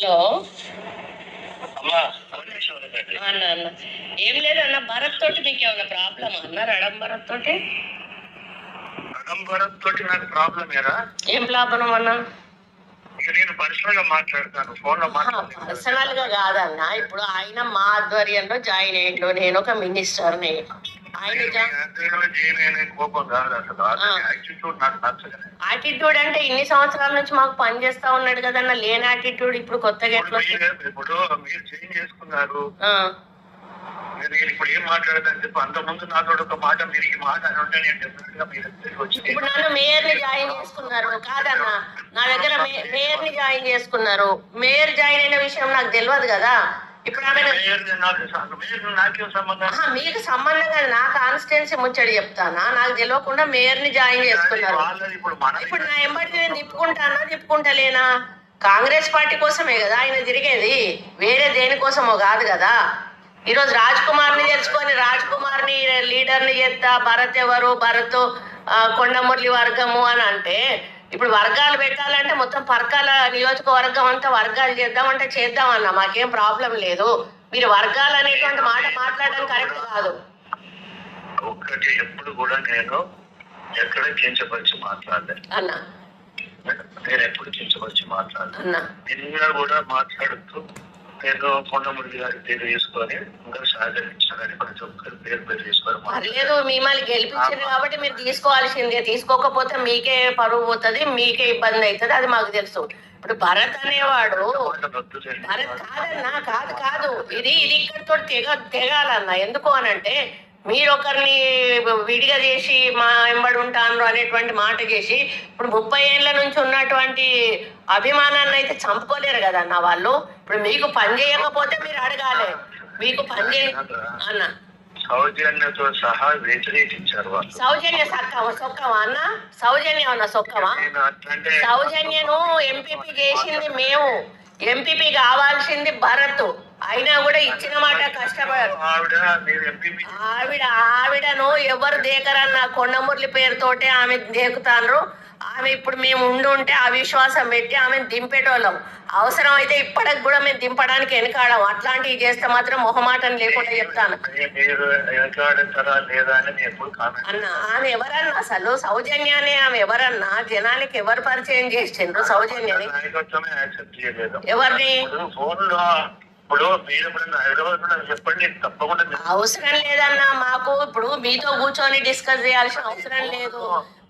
Hello. అన్న అన్న. ఏం లేదు అన్న భరత్ తోటి మీకు ఏమైనా ప్రాబ్లం అన్న? రడం భరత్ తోటి ఆడంబరం తోటి నాకు ప్రాబ్లం ఏరా? ఏం ప్రాబ్లం అన్న? నేను పర్సనల్గా మాట్లాడతాను ఫోన్లో మాట్లాడతాను. పర్సనల్గా కాదన్న. ఇప్పుడు ఆయన మా ఆధ్వర్యంలో జాయిన్ అయ్యిండు. నేను ఒక మినిస్టర్ని యాటిట్యూడ్ అంటే ఇన్ని సంవత్సరాల నుంచి మాకు పని చేస్తా ఉన్నాడు కదన్న లేని యాటిట్యూడ్ ఇప్పుడు కొత్తగా ఎట్లా ఇప్పుడు మీరు చేంజ్ చేసుకున్నారు. నేను ఇప్పుడు ఏం మాట్లాడతాను చెప్పి అంత ముందు నాతో ఒక మాట మీరు ఈ మాట అని ఉంటే నేను డెఫినెట్గా మీరు ఇప్పుడు నన్ను మేయర్ని జాయిన్ చేసుకున్నారు. కాదన్న నా దగ్గర మేయర్ని జాయిన్ చేసుకున్నారు. మేయర్ జాయిన్ అయిన విషయం నాకు తెలియదు కదా. ఇప్పుడు మీకు సంబంధం కాదు నా కాన్స్టిట్యున్సీ ముచ్చడి చెప్తానా? నాకు తెలియకుండా మేయర్ని జాయిన్ చేసుకున్నారు. ఇప్పుడు నా ఎంబడి నేను తిప్పుకుంటానా తిప్పుకుంటలేనా కాంగ్రెస్ పార్టీ కోసమే కదా ఆయన తిరిగేది. వేరే దేనికోసమో కాదు కదా. ఈరోజు రాజ్ కుమార్ని తెలుసుకొని రాజ్ కుమార్ని లీడర్ని చేస్తా భరత్ ఎవరు? భరత్ కొండమురళి వర్గము అని అంటే ఇప్పుడు వర్గాలు పెట్టాలంటే మొత్తం పరకాల నియోజకవర్గం అంతా వర్గాలు చేద్దామంటే చేద్దామన్న మాకేం ప్రాబ్లం లేదు. మీరు వర్గాలు అనేటువంటి మాట మాట్లాడడం కరెక్ట్ కాదు. ఒక్కటి ఎప్పుడు కూడా నేను ఎక్కడ కించపరిచి మాట్లాడలేదు అన్న. నేను ఎప్పుడు కించపరిచి మాట్లాడలేదు అన్న. నిన్న కూడా మాట్లాడుతూ నేను కొండముడి గారి పేరు తీసుకొని ఇంకా సహకరించాలని ప్రతి పేరు పేరు పర్లేదు మిమ్మల్ని గెలిపించారు కాబట్టి మీరు తీసుకోవాల్సిందే. తీసుకోకపోతే మీకే పరువు పోతుంది మీకే ఇబ్బంది అవుతుంది అది మాకు తెలుసు. ఇప్పుడు భరత్ అనేవాడు భరత్ కాదన్నా కాదు కాదు. ఇది ఇది ఇక్కడితో తెగ తెగాలన్నా. ఎందుకు అనంటే మీరు ఒకరిని విడిగా చేసి మా వెంబడి ఉంటాను అనేటువంటి మాట చేసి ఇప్పుడు ముప్పై ఏళ్ళ నుంచి ఉన్నటువంటి అభిమానాన్ని అయితే చంపుకోలేరు కదన్న వాళ్ళు. ఇప్పుడు మీకు పని చేయకపోతే మీరు అడగాలి. మీకు పని అన్న. సౌజన్యతో సహా వ్యతిరేకించారు సౌజన్య సొక్కవా అన్న? సౌజన్యం అన్న అట్లంటే సౌజన్యను ఎంపీపీ చేసింది మేము. ఎంపీపీ కావాల్సింది భరత్. అయినా కూడా ఇచ్చిన మాట కష్టపడారు. ఆవిడ ఆవిడను ఎవరు దేకరన్న కొండమురళి పేరుతోటే ఆమె దేకుతాండ్రు. ఆమె ఇప్పుడు మేము ఉండి ఉంటే అవిశ్వాసం పెట్టి ఆమెను దింపేటోళ్ళం. అవసరం అయితే ఇప్పటికి కూడా మేము దింపడానికి వెనకాడం అట్లాంటివి చేస్తే మాత్రం మొహమాటం లేకుండా చెప్తాను. అన్న ఆమె ఎవరన్నా అసలు సౌజన్యాన్ని ఆమె ఎవరన్నా? జనానికి ఎవరు పరిచయం చేసిండ్రు సౌజన్యని? నాయకత్వమే యాక్సెప్ట్ చేయలేదు. ఎవరిని? అవసరం లేదన్నా మాకు. ఇప్పుడు మీతో కూర్చొని డిస్కస్ చేయాల్సిన అవసరం లేదు.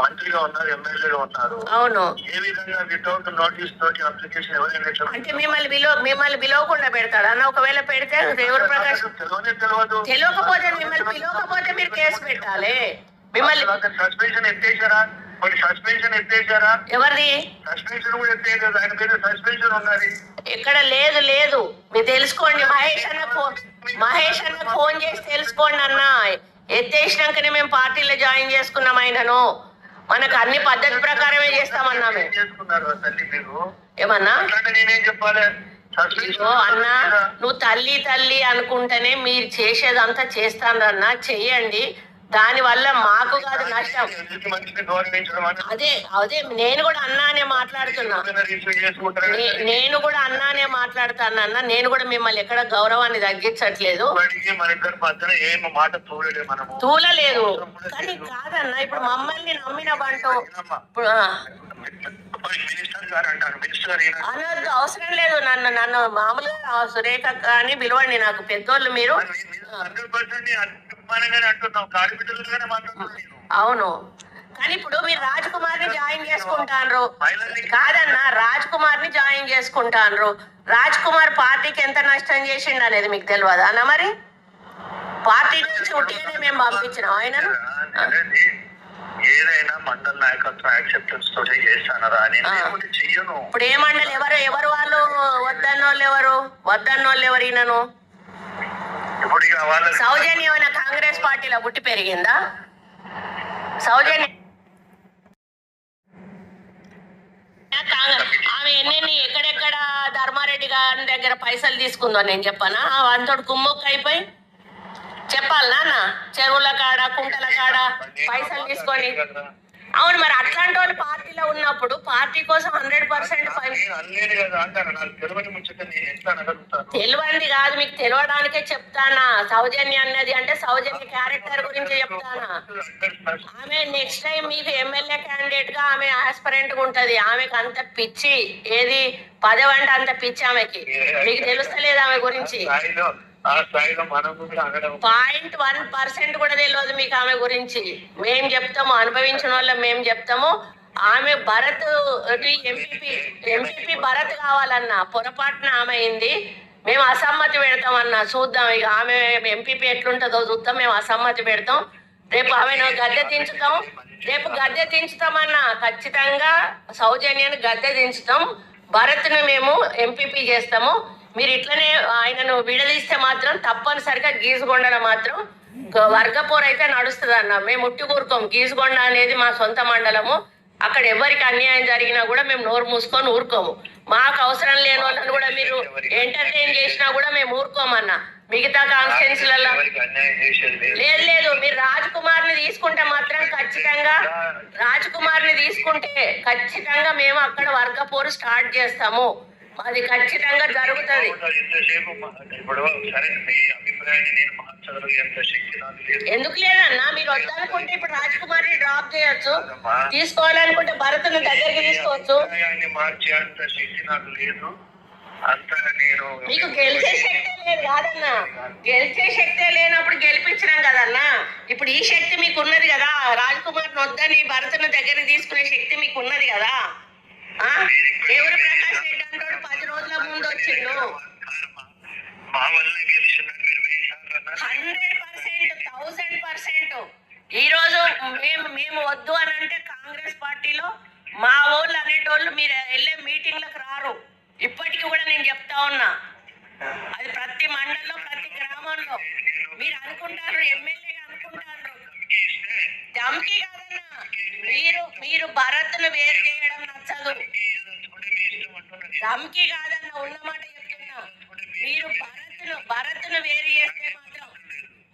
మంత్రిగా ఉన్నారు ఎమ్మెల్యేగా ఉన్నారు. అవును. ఏ విధంగా వితౌట్ నోటీస్ తోటి అప్లికేషన్ ఎవరైనా ఎట్లా అంటే మిమ్మల్ని మిమ్మల్ని పిలవకుండా పెడతాడు? అన్న ఒకవేళ పెడితే దేవుడు ప్రకాష్ తెలియనే తెలియదు. తెలియకపోతే మిమ్మల్ని పిలవకపోతే మీరు కేసు పెట్టాలి. మిమ్మల్ని సస్పెన్షన్ ఎత్తేసారా? కొన్ని సస్పెన్షన్ ఎత్తేసారా? ఎవరిది? సస్పెన్షన్ కూడా ఎత్తేయలేదు. ఆయన మీద సస్పెన్షన్ ఉన్నది. ఇక్కడ లేదు లేదు. మీరు తెలుసుకోండి. మహేష్ అన్న ఫోన్ మహేష్ అన్న ఫోన్ చేసి తెలుసుకోండి అన్న. ఎత్తేసినాకనే మేము పార్టీలో జాయిన్ చేసుకున్నాం ఆయనను. మనకు అన్ని పద్ధతి ప్రకారమే చేస్తామన్నా ఏమన్నా? అన్న నువ్వు తల్లి తల్లి అనుకుంటేనే మీరు చేసేదంతా చేస్తానన్నా చెయ్యండి. దాని వల్ల మాకు కాదు నష్టం. అదే అదే నేను కూడా అన్నానే మాట్లాడుతున్నా. నేను కూడా అన్నానే మాట్లాడుతాను అన్న. నేను కూడా మిమ్మల్ని ఎక్కడ గౌరవాన్ని తగ్గించట్లేదు. తూలలేదు. కానీ కాదన్నా ఇప్పుడు మమ్మల్ని నమ్మిన బంటు. అన్నది అనొద్దు అవసరం లేదు నన్ను నన్ను మామూలుగా సురేఖ అని పిలవండి నాకు పెద్దోళ్ళు మీరు. అభిమానంగానే మాట్లాడుతున్నాను అవును. కానీ ఇప్పుడు మీరు రాజ్ కుమార్ని జాయిన్ చేసుకుంటాన్రు. కాదన్నా రాజ్ కుమార్ని జాయిన్ చేసుకుంటాన్రు. రాజ్ కుమార్ పార్టీకి ఎంత నష్టం చేసిండు అనేది మీకు తెలియదా అన్న మరి? పార్టీ నుంచి ఉట్టిగానే మేము పంపించినాం. ఆయనను అనేది ఏదైనా మండల నాయకత్వం యాక్సెప్టెన్స్ తోటే చేస్తానరా అని ఆ. నేను చెయ్యను. ఇప్పుడు ఏ మండలి? ఎవరు? ఎవరు వాళ్ళు? వద్దన్నోళ్ళు ఎవరు? వద్దన్నోళ్ళు ఎవరు ఈయనను? ఇప్పుడు ఇక వాళ్ళ సౌజన్య ఏమైనా కాంగ్రెస్ పార్టీలో పుట్టి పెరిగిందా? సౌజన్య కాంగ్రెస్ ఆమె ఎన్నెన్ని ఎక్కడెక్కడ ధర్మారెడ్డి గారి దగ్గర పైసలు తీసుకుందో నేను చెప్పానా? అంతటి కుమ్మొక్క అయిపోయి చెప్పాలి నాన్న. చెరువుల కాడ కుంటల కాడ పైసలు తీసుకొని అవును మరి అట్లాంటి వాళ్ళు పార్టీలో ఉన్నప్పుడు పార్టీ కోసం హండ్రెడ్ పర్సెంట్ అనలేదు కదా మీకు తెలియడానికే చెప్తానా? సౌజన్య అన్నది అంటే సౌజన్య క్యారెక్టర్ గురించి చెప్తానా? ఆమె నెక్స్ట్ టైం మీకు ఎమ్మెల్యే క్యాండిడేట్గా ఆమె ఆస్పరెంట్గా ఉంటది. ఆమెకు అంత పిచ్చి ఏది? పదవి అంటే అంత పిచ్చి ఆమెకి. మీకు తెలుస్తలేదు ఆమె గురించి. ఆ స్థాయిలో మనం కూడా పాయింట్ వన్ పర్సెంట్ కూడా తెలియదు మీకు ఆమె గురించి. మేం చెప్తాము అనుభవించిన వాళ్ళం మేము చెప్తాము. ఆమె భరత్ ఎంపీపీ ఎంపీపీ భరత్ కావాలన్నా పొరపాటున ఆమె అయింది. మేము అసమ్మతి పెడతామన్నా చూద్దాం ఇక ఆమె ఎంపీపీ ఎట్లుంటుందో చూద్దాం మేము అసమ్మతి పెడతాం. రేపు ఆమెను గద్దె దించుతాం. రేపు గద్దె దించుతామన్నా ఖచ్చితంగా సౌజన్యాన్ని గద్దె దించుతాం. భరత్ను మేము ఎంపీపీ చేస్తాము. మీరు ఇట్లనే ఆయనను విడదీస్తే మాత్రం తప్పనిసరిగా గీసుగొండలో మాత్రం వర్గపోరు అయితే నడుస్తుంది అన్న మేము ఉట్టి కూరుకోం గీసుగొండ అనేది మా సొంత మండలము. అక్కడ ఎవరికి అన్యాయం జరిగినా కూడా మేము నోరు మూసుకొని ఊరుకోము. మాకు అవసరం లేని వాళ్ళని కూడా మీరు ఎంటర్టైన్ చేసినా కూడా మేము ఊరుకోమన్నా. మిగతా కాన్స్టిట్యున్సీలలో చేసేది లేదు. లేదు మీరు రాజ్ కుమార్ని తీసుకుంటే మాత్రం ఖచ్చితంగా రాజ్ కుమార్ని తీసుకుంటే ఖచ్చితంగా మేము అక్కడ వర్గ పోరు స్టార్ట్ చేస్తాము. అది ఖచ్చితంగా జరుగుతుంది. ఎంతసేపు మా- ఇప్పుడు సరే మీ అభిప్రాయాన్ని నేను మార్చగలను ఎంత శక్తి నాకు లేదు. ఎందుకు లేదన్నా? మీరు వద్దనుకుంటే ఇప్పుడు రాజ్ కుమార్ని డ్రాప్ చేయొచ్చు తీసుకోవాలనుకుంటే భరత్ను దగ్గరికి తీసుకోవచ్చు. అభిప్రాయాన్ని మార్చే అంత శక్తి నాకు లేదు. అంత నేను మీకు గెలిచే శక్తే లేదు కాదన్నా. గెలిచే శక్తే లేనప్పుడు గెలిపించినాం కదన్నా. ఇప్పుడు ఈ శక్తి మీకు ఉన్నది కదా. రాజ్ కుమార్ వద్దని భరత్ను దగ్గరికి తీసుకునే శక్తి మీకు ఉన్నది కదా. ఆ? Hundred percent thousand percent. ఈ రోజు మేము మేము వద్దు అని అంటే కాంగ్రెస్ పార్టీలో మా వాళ్ళు అనేటోళ్ళు మీరు వెళ్ళే మీటింగ్లకు రారు. ఇప్పటికీ కూడా నేను చెప్తా ఉన్నా. అది ప్రతి మండలంలో ప్రతి గ్రామంలో. మీరు అనుకుంటారు ఎమ్మెల్యేగా అనుకుంటారు. దమ్కి కాదన్నా. మీరు మీరు భరత్ను వేరు చేయడం నచ్చదు ఏదనుకుంటే మీ ఇష్టం అంటున్నాను దమ్కి కాదన్న ఉన్నమాట చెప్తున్నా. మీరు భరత్ను భరత్ను వేరు చేస్తే మాత్రం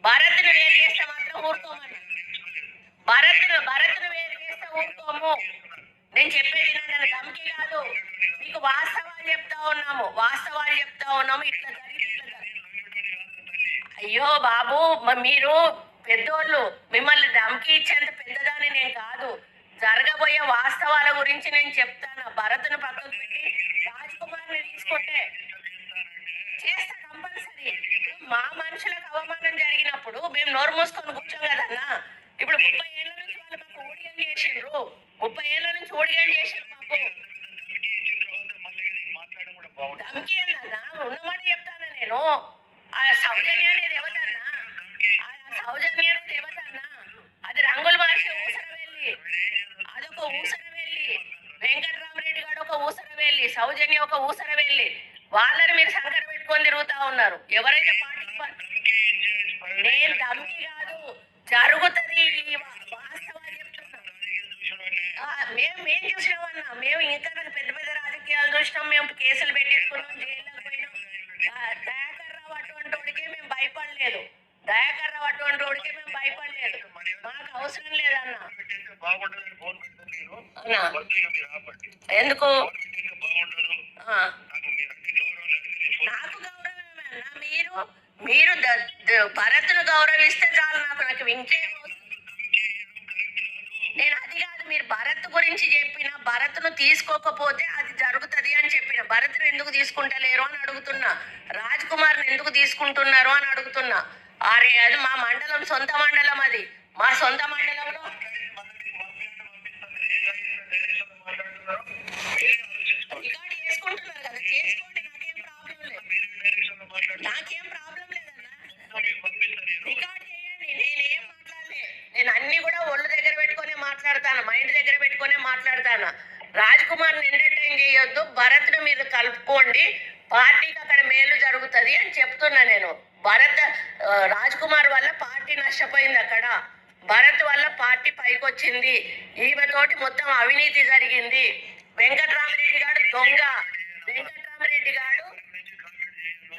భరత్ను వేరు చేస్తే మాత్రం ఊరుకోమన్న. భరత్ను భరత్ను వేరు చేస్తే ఊరుకోము. నేను చెప్పేది నన్ను దమ్కి కాదు. మీకు వాస్తవాలు చెప్తా ఉన్నాము వాస్తవాలు చెప్తా ఉన్నాము ఇట్లా జరిగి అయ్యో బాబు మీరు పెద్దోళ్ళు మిమ్మల్ని దమ్కి ఇచ్చేంత పెద్దదాన్ని నేను కాదు. జరగబోయే వాస్తవాల గురించి నేను చెప్తాను. భరత్ను పక్కకు పెట్టి రాజ్ కుమార్ని తీసుకుంటే చేస్తా కంపల్సరీ. మా మనుషులకు అవమానం జరిగినప్పుడు మేము నోరు మూసుకొని కూర్చోం కదన్నా? ఇప్పుడు ముప్పై ఏళ్ళ నుంచి వాళ్ళు మాకు ఓడిగం చేసిండ్రు. ముప్పై ఏళ్ళ నుంచి ఓడిగం చేసిండ్రు మాకు. ధమ్కి తర్వాత అన్నా? ఉన్నమాట చెప్తాను నేను? ఆ సౌజన్య అనేది ఎవరన్నా ఆ సౌజన్య అనేది ఎవరన్నా సౌజన్య ఒక ఊసర వెళ్ళి వాళ్ళని మీరు సంకట పెట్టుకొని తిరుగుతా ఉన్నారు. ఎవరైతే నేను దమ్కి కాదు జరుగుతుంది మేము మేం చూసినామన్నా మేము ఇంకా నాకు పెద్ద పెద్ద రాజకీయాలు చూసినాం. మేము కేసులు పెట్టించుకున్నాం జైల్లోకి పోయినాం. దయాకర్ రావు అటువంటి వాడికే మేము భయపడలేదు. దయాకర్ రావు అటువంటి వాడికే మేము భయపడలేదు. మాకు అవసరం లేదన్న. ఎందుకు? నాకు మీరంటే గౌరవం లేదు నేను ఫోన్ నాకు గౌరవమే అన్న మీరు మీరు భరత్ను గౌరవిస్తే చాలు నాకు నాకు ఇంకేం నేను అది కాదు మీరు భరత్ గురించి చెప్పిన భరత్ను తీసుకోకపోతే అది జరుగుతది అని చెప్పిన భరత్ను ఎందుకు తీసుకుంటలేరు అని అడుగుతున్నా రాజ్ కుమార్ ఎందుకు తీసుకుంటున్నారు అని అడుగుతున్నా. అరే అది మా మండలం సొంత మండలం అది. మా సొంత మండలంలో భరత్ను మీరు కలుపుకోండి. పార్టీకి అక్కడ మేలు జరుగుతుంది అని చెప్తున్నా నేను. భరత్ రాజ్ కుమార్ వల్ల పార్టీ నష్టపోయింది అక్కడ. భరత్ వల్ల పార్టీ పైకొచ్చింది. ఈమెతోటి మొత్తం అవినీతి జరిగింది. వెంకట్రామరెడ్డి గారు దొంగ. వెంకట్రామరెడ్డి గారు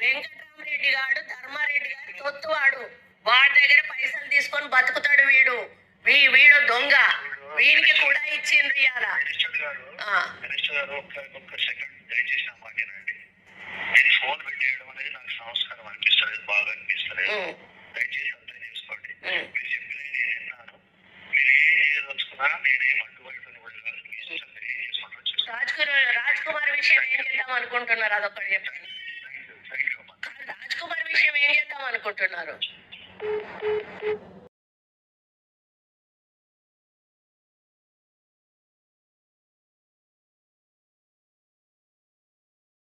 వెంకట్రామరెడ్డి గారు ధర్మారెడ్డి గారు తొత్తువాడు. వాడి దగ్గర పైసలు తీసుకొని బతుకుతాడు వీడు. వీ వీడు దొంగ. వీనికి కూడా ఇచ్చిండ్రు ఇవాళ మినిస్టర్ గారు. మినిస్టర్ గారు ఒక్క ఒక్క సెకండ్ దయచేసి నా మాట వినండి. నేను ఫోన్ పెట్టేయడం అనేది నాకు సంస్కారం అనిపిస్తుంది బాగా అనిపిస్తుంది ఉమ్, దయచేసి అర్థం చేసుకోండి. మీరు చెప్పిన నేను విన్నాను. మీరు ఏం చేయదలుచుకున్నా నేనేం అడ్డుపడుతుంది కూడా కాదు మీ ఇష్టం మీరు ఏం చేసుకుంటారు. రాజ్ కుమార్ రాజ్ కుమార్ విషయం ఏం చేద్దాం అనుకుంటున్నారు? అదొకటి చెప్పండి. రాజ్ కుమార్ విషయం ఏం చేద్దాం అనుకుంటున్నారు?